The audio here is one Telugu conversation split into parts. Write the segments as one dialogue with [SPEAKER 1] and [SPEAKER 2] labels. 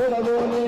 [SPEAKER 1] ప్రభుని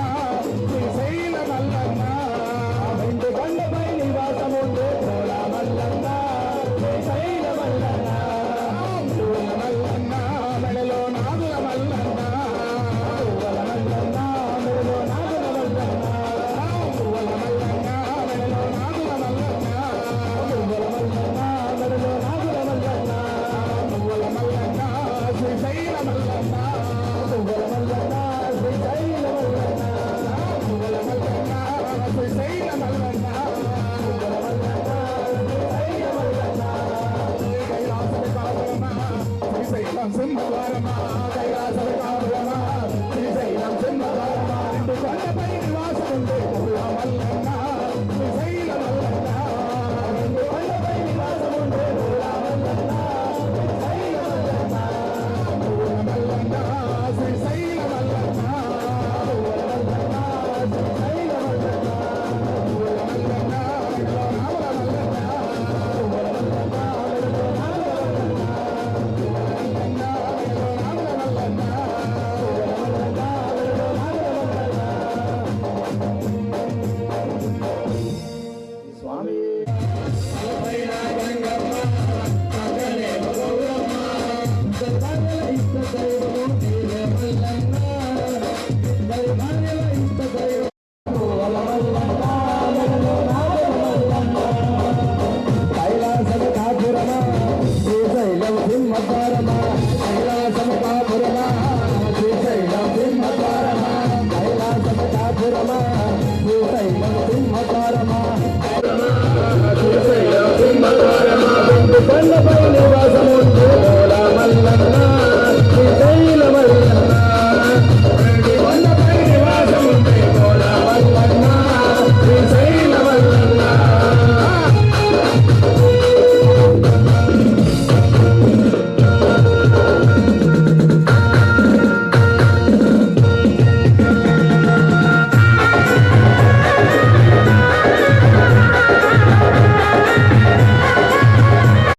[SPEAKER 1] సింహద్వారమా కైలాసమే కాపురమా బండపై నివాసముందు